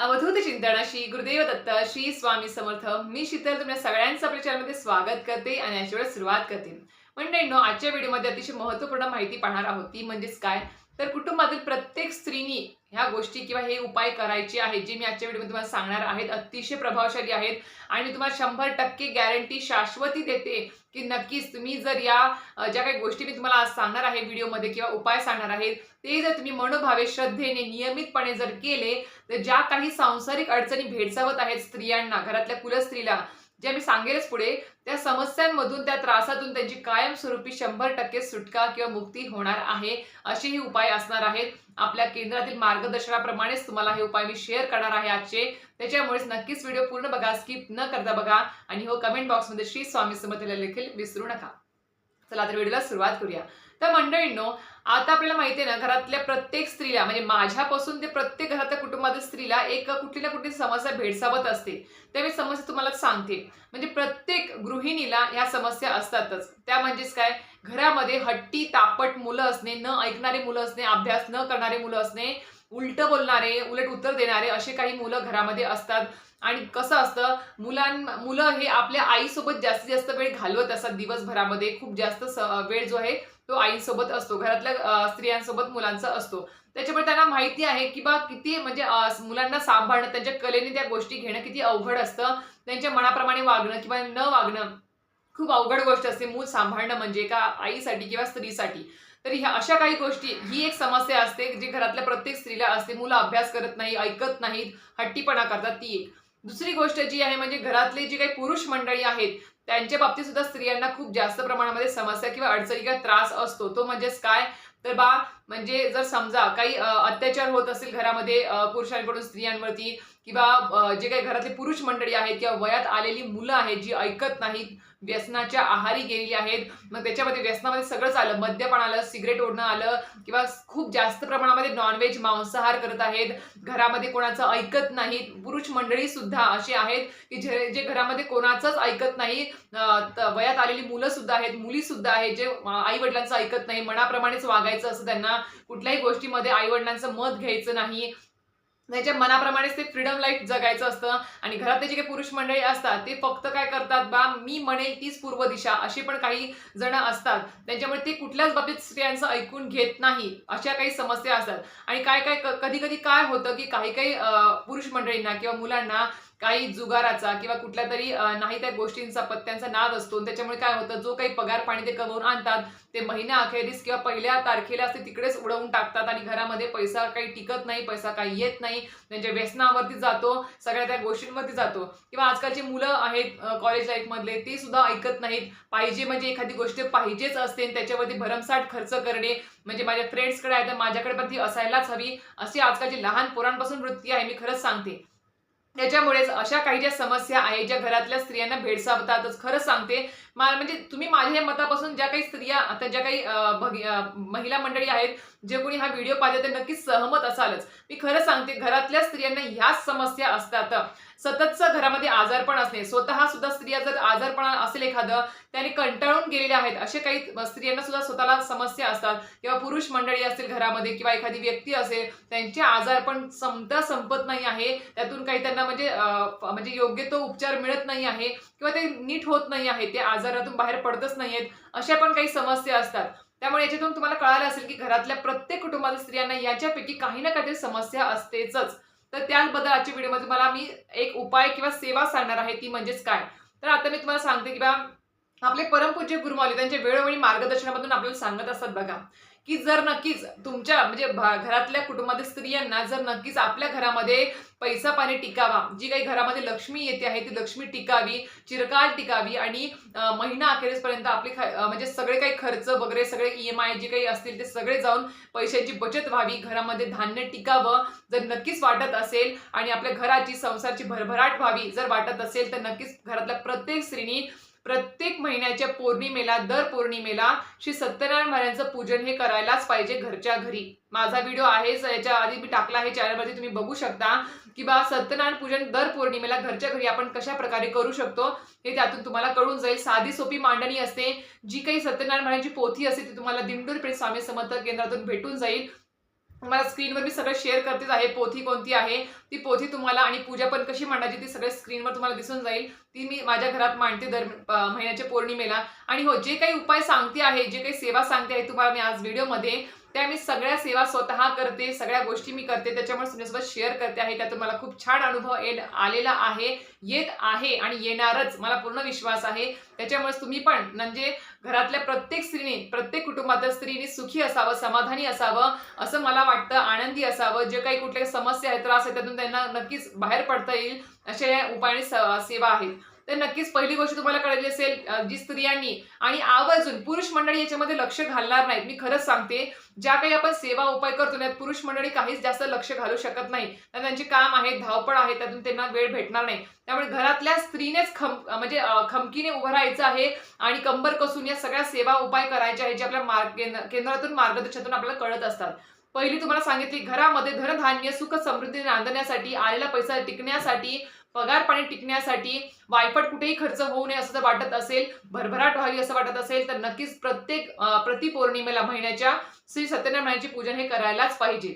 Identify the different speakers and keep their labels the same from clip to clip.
Speaker 1: अवधूत चिंतन श्री गुरुदेव दत्त श्री स्वामी समर्थ. मी शीतल तुमच्या सगळ्यांचं आपल्या चॅनलमध्ये स्वागत करते आणि याची वेळेस सुरुवात करते. मंडळींनो आजच्या व्हिडिओमध्ये अतिशय महत्त्वपूर्ण माहिती पाहणार आहोत. ती म्हणजेच काय? तर कुटुंबातील प्रत्येक स्त्रीनी ह्या गोष्टी किंवा हे उपाय करायचे आहेत जे मी आजच्या व्हिडिओमध्ये तुम्हाला सांगणार आहेत अतिशय प्रभावशाली आहेत. आणि मी तुम्हाला शंभर टक्के गॅरंटी शाश्वती देते की नक्कीच तुम्ही जर या ज्या काही गोष्टी मी तुम्हाला आज सांगणार आहे व्हिडिओमध्ये किंवा उपाय सांगणार आहेत ते जर तुम्ही मनोभावे श्रद्धेने नियमितपणे जर केले तर ज्या काही सांसारिक अडचणी भेडसावत आहेत स्त्रियांना घरातल्या कुलस्त्रीला जे मी सांगेलच पुढे त्या समस्यांमधून त्या त्रासातून त्यांची कायमस्वरूपी शंभर टक्के सुटका किंवा मुक्ती होणार आहे असेही उपाय असणार आहेत. आपल्या केंद्रातील मार्गदर्शनाप्रमाणेच तुम्हाला हे उपाय मी शेअर करणार आहे आजचे. त्याच्यामुळेच नक्कीच व्हिडिओ पूर्ण बघा स्किप न करता बघा. आणि हो कमेंट बॉक्समध्ये श्री स्वामी समर्थला देखील विसरू नका. चला तर व्हिडिओला सुरुवात करूया. तर मंडळींनो आता आपल्याला माहिती आहे ना घरातल्या प्रत्येक स्त्रीला म्हणजे माझ्यापासून ते प्रत्येक घरातल्या कुटुंबातील स्त्रीला एक कुठली ना कुठली समस्या भेडसावत असते. त्या मी समस्या तुम्हाला सांगते. म्हणजे प्रत्येक गृहिणीला ह्या समस्या असतातच. त्या म्हणजेच काय? घरामध्ये हट्टी तापट मुलं असणे न ऐकणारे मुलं असणे अभ्यास न करणारे मुलं असणे उलट बोलणारे उलट उत्तर देणारे असे काही मुलं घरामध्ये असतात. आणि कसं असतं मुलां मुलं हे आपल्या आईसोबत जास्तीत जास्त वेळ घालवत असतात दिवसभरामध्ये. खूप जास्त स- वेळ जो आहे तो आईसोबत असतो. घरातल्या स्त्रियांसोबत मुलांचा असतो. त्याच्यामुळे त्यांना माहिती आहे की बा किती म्हणजे मुलांना सांभाळणं त्यांच्या कलेने त्या गोष्टी घेणं किती अवघड असतं. त्यांच्या मनाप्रमाणे वागणं किंवा न वागणं खूप अवघड गोष्ट असते. मूल सांभाळणं म्हणजे एका आईसाठी किंवा स्त्रीसाठी. तर ह्या अशा काही गोष्टी ही एक समस्या असते जी घरातल्या प्रत्येक स्त्रीला असते. मुलं अभ्यास करत नाही ऐकत नाहीत हट्टीपणा करतात ती एक. दुसरी गोष्ट जी आहे म्हणजे घरातली जी काही पुरुष मंडळी आहेत त्यांच्या बाबतीत सुद्धा स्त्रियांना खूप जास्त प्रमाणामध्ये समस्या किंवा अडचणी किंवा त्रास असतो. तो म्हणजेच काय? तर बा म्हणजे जर समजा काही अत्याचार होत असेल घरामध्ये पुरुषांकडून स्त्रियांवरती किंवा जे काही घरातले पुरुष मंडळी आहेत किंवा वयात आलेली मुलं आहेत जी ऐकत नाहीत व्यसनाच्या आहारी गेलेली आहेत मग त्याच्यामध्ये व्यसनामध्ये सगळंच आलं. मद्यपान आलं सिगरेट ओढणं आलं किंवा खूप जास्त प्रमाणामध्ये नॉनव्हेज मांसाहार करत आहेत. घरामध्ये कोणाचं ऐकत नाहीत. पुरुष मंडळी सुद्धा असे आहेत की जे जे घरामध्ये कोणाचंच ऐकत नाही त- वयात आलेली मुलं सुद्धा आहेत मुली सुद्धा आहेत जे आई वडिलांचं ऐकत नाही मनाप्रमाणेच वागायचं असं त्यांना कुठल्याही गोष्टीमध्ये आई वडिलांचं मत घ्यायचं नाही. त्यांच्या मनाप्रमाणेच ते फ्रीडम लाईफ जगायचं असतं. आणि घरातले जे काही पुरुष मंडळी असतात ते फक्त काय करतात बा मी म्हणेल तीच पूर्व दिशा अशी पण काही जण असतात. त्यांच्यामुळे ते कुठल्याच बाबतीत स्त्रियांचं ऐकून घेत नाही अशा काही समस्या असतात. आणि काय काय कधी कधी काय होतं की काही काही पुरुष मंडळींना किंवा मुलांना काही जुगाराचा किंवा कुठल्या तरी नाही त्या गोष्टींचा पत्त्यांचा नाद असतो. त्याच्यामुळे काय होतं जो काही पगार पाणी ते कमवून आणतात ते महिन्या अखेरीस किंवा पहिल्या तारखेला असते तिकडेच उडवून टाकतात आणि घरामध्ये पैसा काही टिकत नाही पैसा काही येत नाही. त्यांच्या व्यसनावरती जातो सगळ्या त्या गोष्टींवरती जातो. किंवा आजकालची मुलं आहेत कॉलेज लाईफमधले ते सुद्धा ऐकत नाहीत. पाहिजे म्हणजे एखादी गोष्ट पाहिजेच असते आणि त्याच्यावरती भरमसाठ खर्च करणे म्हणजे माझ्या फ्रेंड्सकडे आहे तर माझ्याकडे पण ती असायलाच हवी. अशी आजकालची लहान पोरांपासून वृत्ती आहे मी खरंच सांगते. त्याच्यामुळेच अशा काही ज्या समस्या आहेत ज्या घरातल्या स्त्रियांना भेडसावतातच. खरंच सांगते म्हणजे तुम्ही माझ्या मतापासून ज्या काही स्त्रिया आता ज्या काही महिला मंडळी आहेत जे कोणी हा व्हिडिओ पाहिजे ते नक्कीच सहमत असालच. मी खरं सांगते घरातल्या स्त्रियांना ह्याच समस्या असतात. सततचं घरामध्ये आजारपण असणे स्वतः सुद्धा स्त्रिया जर आजारपणा असेल एखादं त्याने कंटाळून गेलेले आहेत असे काही स्त्रियांना सुद्धा स्वतःला समस्या असतात. किंवा पुरुष मंडळी असतील घरामध्ये किंवा एखादी व्यक्ती असेल त्यांचे आजारपण संपता संपत नाही आहे. त्यातून काही त्यांना म्हणजे म्हणजे योग्य तो उपचार मिळत नाही आहे किंवा ते नीट होत नाही आहे ते बाजारातून बाहेर पडतच नाहीयेत अशा पण काही समस्या असतात. त्यामुळे याच्यातून तुम्हाला कळालं असेल की घरातल्या प्रत्येक कुटुंबातील स्त्रियांना याच्यापैकी काही ना काहीतरी समस्या असतेच तर त्याचबद्दल आजच्या व्हिडिओमध्ये तुम्हाला मी एक उपाय किंवा सेवा सांगणार आहे ती म्हणजेच काय? तर आता मी तुम्हाला सांगते की बा आपले परमपूज्य गुरुमावले त्यांच्या वेळोवेळी मार्गदर्शनामधून आपल्याला सांगत असतात बघा की जर नक्कीच तुमच्या म्हणजे घरातल्या कुटुंबातील स्त्रियांना जर नक्कीच आपल्या घरामध्ये पैसा पाणी टिकावा. जी काही घरामध्ये लक्ष्मी येते आहे ती लक्ष्मी टिकावी चिरकाळ टिकावी आणि महिना अखेरीसपर्यंत आपली ख- म्हणजे सगळे काही खर्च वगैरे सगळे ई एम आय जे काही असतील ते सगळे जाऊन पैशांची बचत व्हावी. घरामध्ये धान्य टिकावं जर नक्कीच वाटत असेल आणि आपल्या घराची संसारची भरभराट व्हावी जर वाटत असेल तर नक्कीच घरातल्या प्रत्येक स्त्रीनी प्रत्येक महिन्याच्या पौर्णिमेला दर पौर्णिमेला श्री सत्यनारायण महाराजांचं पूजन हे करायलाच पाहिजे घरच्या घरी. माझा व्हिडिओ आहे याच्या आधी मी टाकला आहे चॅनलवरती तुम्ही बघू शकता की बा सत्यनारायण पूजन दर पौर्णिमेला घरच्या घरी आपण कशा प्रकारे करू शकतो हे त्यातून तुम्हाला कळून जाईल. साधी सोपी मांडणी असते. जी काही सत्यनारायण महाराजांची पोथी असते ती तुम्हाला दिंडोरी पेठ स्वामी समर्थ केंद्रातून भेटून जाईल. तुम्हाला स्क्रीनवर मी सगळं शेअर करतेच आहे पोथी कोणती आहे ती पोथी तुम्हाला आणि पूजा पण कशी मांडायची ती सगळं स्क्रीनवर तुम्हाला दिसून जाईल. ती मी माझ्या घरात मांडते दर महिन्याच्या पौर्णिमेला. आणि हो जे काही उपाय सांगते आहे जे काही सेवा सांगते आहे तुम्हाला मी आज व्हिडिओमध्ये त्या मी सगळ्या सेवा स्वतः करते सगळ्या गोष्टी मी करते त्याच्यामुळे तुमच्यासोबत शेअर करते आहे. त्यातून मला खूप छान अनुभव येत आलेला आहे येत आहे आणि येणारच. मला पूर्ण विश्वास आहे. त्याच्यामुळेच तुम्ही पण म्हणजे घरातल्या प्रत्येक स्त्रीने प्रत्येक कुटुंबातल्या स्त्रीने सुखी असावं समाधानी असावं असं मला वाटतं. आनंदी असावं. जे काही कुठल्या समस्या आहेत त्रास आहेत त्यातून त्यांना नक्कीच बाहेर पडता येईल. अशा या उपाय आणि स- सेवा आहेत. तर नक्कीच पहिली गोष्ट तुम्हाला कळली असेल जी स्त्रियांनी आणि आवर्जून पुरुष मंडळी याच्यामध्ये लक्ष घालणार नाहीत. मी खरंच सांगते ज्या काही आपण सेवा उपाय करतो त्यात पुरुष मंडळी काहीच जास्त लक्ष घालू शकत नाही. कारण त्यांचे काम आहे धावपळ आहे त्यातून त्यांना वेळ भेटणार नाही. त्यामुळे घरातल्या स्त्रीनेच खम म्हणजे खमकीने उभं राहायचं आहे आणि कंबर कसून या सगळ्या सेवा उपाय करायचे आहेत जे आपल्या मार्ग केंद्रातून मार्गदर्शनातून आपल्याला कळत असतात. पहिली तुम्हाला सांगितली घरामध्ये धनधान्य सुख समृद्धी नांदण्यासाठी आलेला पैसा टिकण्यासाठी पगार पाणी टिकण्यासाठी वायफट कुठेही खर्च होऊ नये असं जर वाटत असेल भरभराट व्हावी असं वाटत असेल तर नक्कीच प्रत्येक प्रतिपौर्णिमेला महिन्याच्या श्री सत्यनारायणाची पूजन हे करायलाच पाहिजे.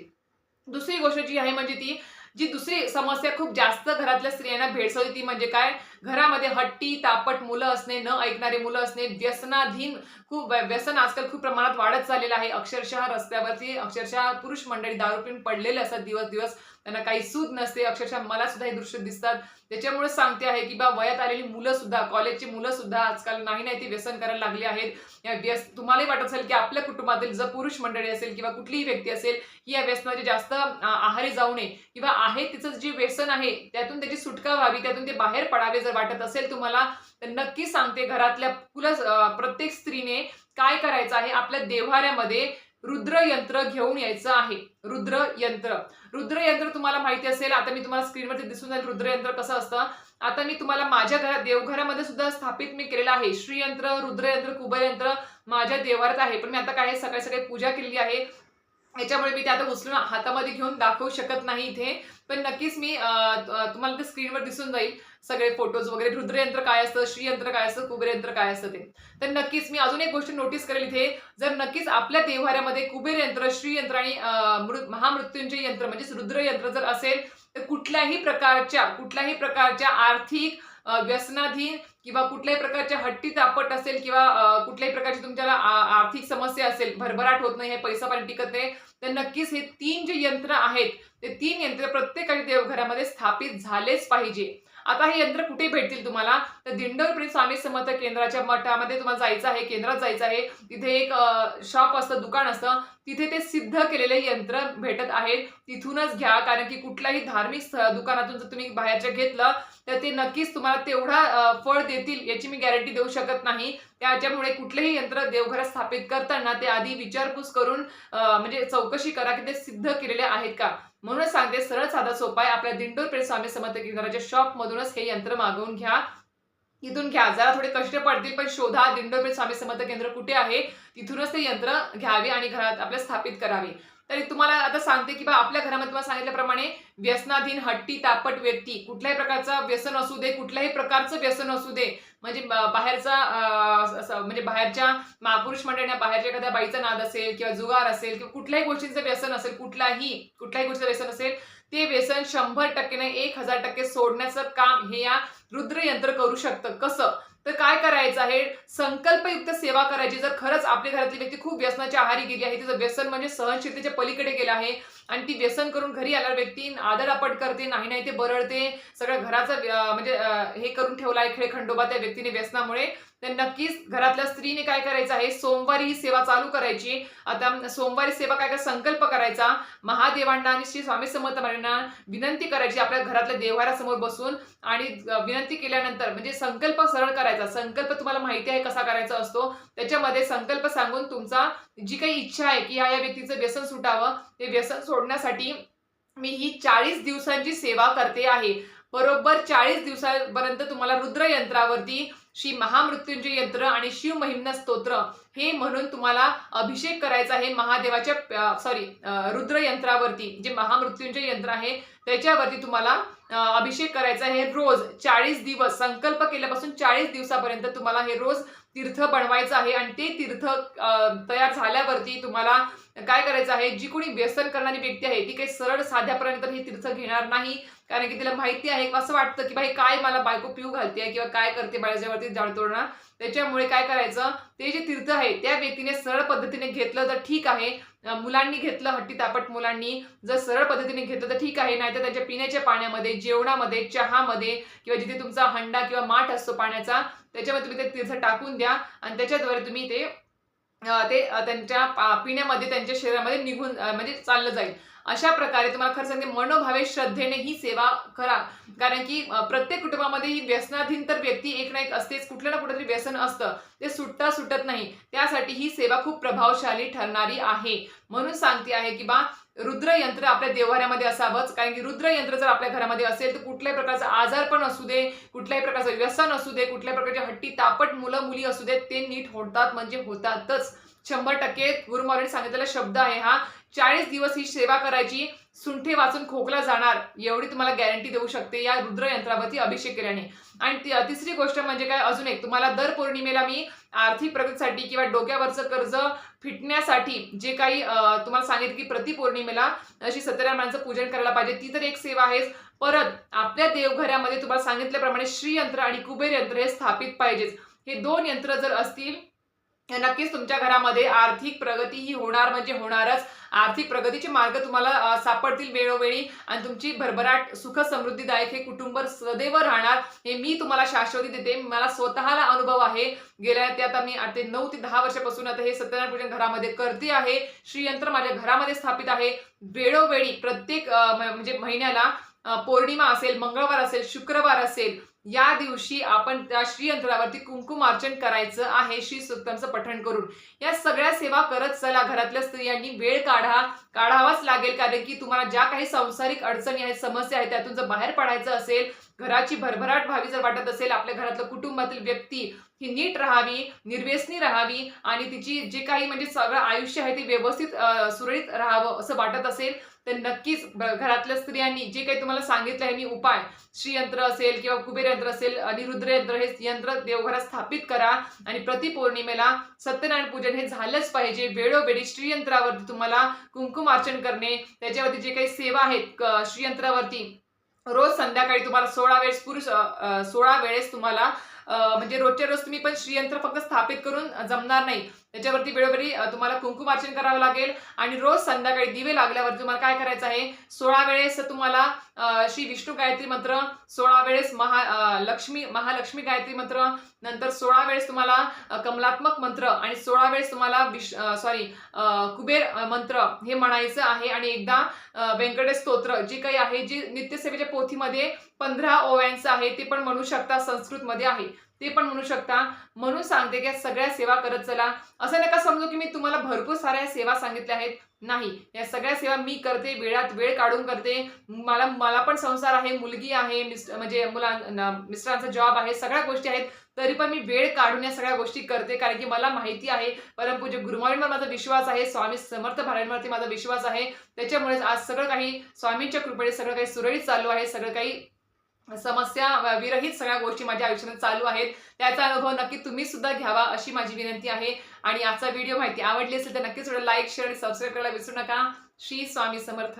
Speaker 1: दुसरी गोष्ट जी आहे म्हणजे ती जी दुसरी समस्या खूप जास्त घरातल्या स्त्रियांना भेडसावते ती म्हणजे काय? घरामध्ये हट्टी तापट मुलं असणे न ऐकणारे मुलं असणे व्यसनाधीन खूप व्यसन आजकाल खूप प्रमाणात वाढत चाललेलं आहे. अक्षरशः रस्त्यावरती अक्षरशः पुरुष मंडळी दारू पिऊन पडलेले असतात दिवस दिवस त्यांना काही सूद नसते. अक्षरशः मला सुद्धा हे दृश्य दिसतात. त्याच्यामुळे सांगते आहे की बा वयात आलेली मुलं सुद्धा कॉलेजची मुलं सुद्धा आजकाल नाही नाही ती व्यसन करायला लागली आहेत. या व्यस तुम्हालाही वाटत असेल की आपल्या कुटुंबातील जर पुरुष मंडळी असेल किंवा कुठलीही व्यक्ती असेल की या व्यसनाचे जास्त आहारी जाऊ नये. किंवा आहे तिचं जे व्यसन आहे त्यातून त्याची सुटका व्हावी त्यातून ते बाहेर पडावे जर वाटत असेल तुम्हाला तर नक्की सांगते घरातल्या कुल प्रत्येक स्त्रीने काय करायचं आहे? आपल्या देव्हाऱ्यामध्ये रुद्र यंत्र घेऊन यायचं आहे. रुद्र यंत्र रुद्र यंत्र तुम्हाला माहिती असेल आता मी तुम्हाला स्क्रीनवरती दिसून जाईल रुद्र यंत्र कसं असतं. आता मी तुम्हाला माझ्या घरात देवघरामध्ये सुद्धा स्थापित मी केलेलं आहे. श्रीयंत्र रुद्रयंत्र कुबेर यंत्र माझ्या देवारात आहे. पण मी आता काय सकाळी सकाळी पूजा केलेली आहे. याच्यामुळे मी ते आता उचलून हातामध्ये घेऊन दाखवू शकत नाही इथे. पण नक्कीच मी तुम्हाला ते स्क्रीनवर दिसून जाईल. सगळे फोटोज वगैरे रुद्रयंत्र काय असतं श्रीयंत्र काय असतं कुबेरयंत्र काय असतं ते. तर नक्कीच मी अजून एक गोष्ट नोटीस करेल इथे. जर नक्कीच आपल्या देव्हाऱ्यामध्ये कुबेर यंत्र श्रीयंत्र आणि अं, मृ- महामृत्युंजय यंत्र म्हणजेच रुद्र यंत्र जर असेल तर कुठल्याही प्रकारच्या कुठल्याही प्रकारच्या आर्थिक व्यसनाधीन किंवा कुठल्याही प्रकारच्या हट्टी तापट असेल किंवा कुठल्याही प्रकारची तुमच्याला आर्थिक समस्या असेल भरभराट होत नाही हे पैसा पाणी टिकत नाही तर नक्कीच हे तीन जे यंत्र आहेत ते तीन यंत्र प्रत्येकाच्या देवघरामध्ये स्थापित झालेच पाहिजे. आता हे यंत्र कुठे भेटतील तुम्हाला? तर दिंडोर दिंडोरप्रिंट स्वामी समर्थ केंद्राच्या मठामध्ये तुम्हाला जायचं आहे केंद्रात जायचं आहे. तिथे एक शॉप असतं दुकान असतं. तिथे ते सिद्ध केलेले यंत्र भेटत आहेत. तिथूनच घ्या कारण की कुठल्याही धार्मिक दुकानातून जर तुम्ही बाहेरच्या घेतलं तर ते नक्कीच तुम्हाला तेवढा फळ देतील याची मी गॅरंटी देऊ शकत नाही. त्याच्यामुळे कुठलेही यंत्र देवघरात स्थापित करताना ते आधी विचारपूस करून म्हणजे चौकशी करा की ते सिद्ध केलेले आहेत का? म्हणूनच सांगते सरळ साधा सोपा आहे आपल्या दिंडोर पेठ स्वामी समर्थ केंद्राच्या शॉप मधूनच हे यंत्र मागवून घ्या. इथून घ्या. जरा थोडे कष्ट पडतील पण शोधा. दिंडोरपेठ स्वामी समर्थ केंद्र कुठे आहे? तिथूनच ते यंत्र घ्यावे आणि घरात आपल्या स्थापित करावे. तरी तुम्हाला आता सांगते की बा आपल्या घरामध्ये तुम्हाला सांगितल्याप्रमाणे व्यसनाधीन हट्टी तापट व्यक्ती कुठल्याही प्रकारचं व्यसन असू दे कुठल्याही प्रकारचं व्यसन असू दे. म्हणजे बाहेरचा म्हणजे बाहेरच्या महापुरुष मंडळींना बाहेरच्या एखाद्या बाईचा नाद असेल किंवा जुगार असेल किंवा कुठल्याही गोष्टींचं व्यसन असेल कुठलाही कुठल्याही गोष्टीचं व्यसन असेल ते व्यसन शंभर टक्के नाही एक हजार टक्के सोडण्याचं काम हे या रुद्र यंत्र करू शकतं. कसं? तर काय करायचं आहे? संकल्पयुक्त सेवा करायची. जर खरंच आपल्या घरातली व्यक्ती खूप व्यसनाच्या आहारी गेली आहे तिचं व्यसन म्हणजे सहनशीलतेच्या पलीकडे गेलं आहे. आणि ती व्यसन करून घरी आल्यावर व्यक्ती आदळापट करते नाही नाही ते बरळते सगळं घराचं म्हणजे हे करून ठेवला आहे खेळ खंडोबा त्या व्यक्तीने व्यसनामुळे. तर नक्कीच घरातल्या स्त्रीने काय करायचं आहे? सोमवारी ही सेवा चालू करायची. आता सोमवारी सेवा काय काय संकल्प करायचा? महादेवांना आणि श्री स्वामी समर्थ महाराजांना विनंती करायची आपल्या घरातल्या देवारासमोर बसून. आणि विनंती केल्यानंतर म्हणजे संकल्प सरळ करायचा. संकल्प तुम्हाला माहिती आहे कसा करायचा असतो? त्याच्यामध्ये संकल्प सांगून तुमचा जी काही इच्छा आहे की ह्या या व्यक्तीचं व्यसन सुटावं ते व्यसन सोडण्यासाठी मी ही चाळीस दिवसांची सेवा करते आहे. बरोबर चाळीस दिवसापर्यंत तुम्हाला रुद्र यंत्रावरती श्री महामृत्युंजय यंत्र आणि शिव महिम्न स्तोत्र हे म्हणून तुम्हाला अभिषेक करायचा आहे महादेवाच्या सॉरी रुद्र यंत्रावरती जे महामृत्युंजय यंत्र आहे त्याच्यावरती तुम्हाला अभिषेक करायचा आहे. रोज चाळीस दिवस संकल्प केल्यापासून चाळीस दिवसापर्यंत तुम्हाला हे रोज तीर्थ बनवायचं आहे आणि ते तीर्थ तयार झाल्यावरती तुम्हाला काय करायचं आहे? जी कोणी व्यसन करणारी व्यक्ती आहे ती काही सरळ साध्यापर्यंत हे तीर्थ घेणार नाही. कारण की तिला माहिती आहे असं वाटतं की बाई काय मला बायको पिऊ घालते किंवा काय करते बाळाच्यावरती जाळतोडणार त्याच्यामुळे काय करायचं? ते जे तीर्थ आहे त्या व्यक्तीने सरळ पद्धतीने घेतलं तर ठीक आहे. मुलांनी घेतलं हट्टी तापट मुलांनी. जर सरळ पद्धतीने घेतलं तर ठीक आहे नाहीतर त्यांच्या पिण्याच्या पाण्यामध्ये जेवणामध्ये चहामध्ये किंवा जिथे तुमचा हंडा किंवा माठ असतो पाण्याचा त्याच्यामध्ये तुम्ही ते तीर्थ टाकून द्या आणि त्याच्याद्वारे तुम्ही ते ते त्यांच्या पा- पिण्यामध्ये त्यांच्या शरीरामध्ये निघून म्हणजे चाललं जाईल. अशा प्रकारे तुम्हाला खरं सांगते मनोभावे श्रद्धेने ही सेवा करा. कारण की प्रत्येक कुटुंबामध्ये ही व्यसनाधीन तर व्यक्ती एक ना एक असतेच कुठलं ना कुठेतरी व्यसन असतं. ते सुटता सुटत नाही. त्यासाठी ही सेवा खूप प्रभावशाली ठरणारी आहे. म्हणून सांगते आहे की बा रुद्र यंत्र आपल्या देवघरामध्ये असावंच. कारण की रुद्र यंत्र जर आपल्या घरामध्ये असेल तर कुठल्याही प्रकारचा आजार पण असू दे कुठल्याही प्रकारचं व्यसन असू दे कुठल्याही प्रकारचे हट्टी तापट मुलं मुली असू देत ते नीट होतात म्हणजे होतातच. शंभर टक्के गुरुमारांनी सांगितलेला शब्द आहे हा. चाळीस दिवस ही सेवा करायची सुंठे वाचून खोकला जाणार एवढी तुम्हाला गॅरंटी देऊ शकते या रुद्र यंत्रावरती अभिषेक केल्याने. आणि ती- तिसरी गोष्ट म्हणजे काय? अजून एक तुम्हाला दर पौर्णिमेला मी आर्थिक प्रगतीसाठी किंवा डोक्यावरचं कर्ज फिटण्यासाठी जे काही तुम्हाला सांगितलं की प्रति पौर्णिमेला अशी सत्यनारायणांचं पूजन करायला पाहिजे ती तर एक सेवा आहेच. परत आपल्या देवघरामध्ये तुम्हाला सांगितल्याप्रमाणे श्रीयंत्र आणि कुबेर यंत्र हे स्थापित पाहिजेच. हे दोन यंत्र जर असतील नक्कीच तुमच्या घरामध्ये आर्थिक प्रगती ही होणार म्हणजे होणारच. आर्थिक प्रगतीचे मार्ग तुम्हाला सापडतील वेळोवेळी आणि तुमची भरभराट सुख समृद्धीदायक हे कुटुंब सदैव राहणार हे मी तुम्हाला शाश्वती देते. मला स्वतःला अनुभव आहे. गेल्या ते आता मी आता नऊ ते दहा वर्षापासून आता हे सत्यनारायण पूजन घरामध्ये करते आहे. श्रीयंत्र माझ्या घरामध्ये स्थापित आहे. वेळोवेळी प्रत्येक म्हणजे महिन्याला पौर्णिमा असेल मंगळवार असेल शुक्रवार असेल या दिवशी आपण त्या श्रीयंत्रावरती कुंकुमार्चन करायचं आहे श्री सुक्तमचं पठण करून. या सगळ्या सेवा करत चला घरातल्या स्त्रियांनी वेळ काढा काढावाच लागेल कारण की तुम्हाला ज्या काही सांसारिक अडचणी आहेत समस्या आहेत त्यातून जर बाहेर पडायचं असेल घराची भरभराट व्हावी जर वाटत असेल आपल्या घरातलं कुटुंबातील व्यक्ती ही नीट राहावी निर्व्यसनी राहावी आणि तिची जे काही म्हणजे सगळं आयुष्य आहे ते व्यवस्थित सुरळीत राहावं असं वाटत असेल तर नक्कीच घरातल्या स्त्रियांनी जे काही तुम्हाला सांगितलं आहे मी उपाय श्रीयंत्र असेल किंवा कुबेर यंत्र असेल आणि रुद्रयंत्र हे यंत्र देवघरात स्थापित करा. आणि प्रति पौर्णिमेला सत्यनारायण पूजन हे झालंच पाहिजे. वेळोवेळी श्रीयंत्रावरती तुम्हाला कुंकुमार्चन करणे त्याच्यावरती जे काही सेवा आहेत श्रीयंत्रावरती रोज संध्याकाळी तुम्हाला सोळा वेळेस पुरुष सोळा वेळेस तुम्हाला म्हणजे रोजच्या रोज तुम्ही पण श्रीयंत्र फक्त स्थापित करून जमणार नाही. त्याच्यावरती वेळोवेळी तुम्हाला कुंकुमार्चन करावं लागेल. आणि रोज संध्याकाळी दिवे लागल्यावर तुम्हाला काय करायचं आहे? सोळा वेळेस तुम्हाला श्री विष्णू गायत्री मंत्र सोळा वेळेस महा लक्ष्मी महालक्ष्मी गायत्री मंत्र नंतर सोळा वेळेस तुम्हाला कमलात्मक मंत्र आणि सोळा वेळेस तुम्हाला विश सॉरी कुबेर मंत्र हे म्हणायचं आहे. आणि एकदा व्यंकटेश स्तोत्र जे काही आहे जे नित्यसेवेच्या पोथीमध्ये पंधरा ओव्यांचं आहे ते पण म्हणू शकता संस्कृतमध्ये आहे. ते पण म्हणू शकता. म्हणून सांगते की सगळ्या सेवा करत चला. असं नका समजू की मी तुम्हाला भरपूर साऱ्या सेवा सांगितल्या आहेत. नाही या सगळ्या सेवा मी करते वेळात वेळ काढून करते. मला मला पण संसार आहे मुलगी आहे मिस्ट म्हणजे मुलां मिस्टरांचा जॉब आहे सगळ्या गोष्टी आहेत. तरी पण मी वेळ काढून या सगळ्या गोष्टी करते कारण की मला माहिती आहे. परमपूज्य गुरुमाईंवर माझा विश्वास आहे स्वामी समर्थ भारांवरती माझा विश्वास आहे. त्याच्यामुळेच आज सगळं काही स्वामींच्या कृपेने सगळं काही सुरळीत चालू आहे सगळं काही समस्या विरहित सगळ्या गोष्टी माझ्या आयुष्यात चालू आहेत. त्याचा अनुभव नक्की तुम्ही सुद्धा घ्यावा अशी माझी विनंती आहे. आणि आजचा व्हिडिओ माहिती आवडली असेल तर नक्कीच लाईक शेअर आणि सबस्क्राईब करायला विसरू नका. श्री स्वामी समर्थ.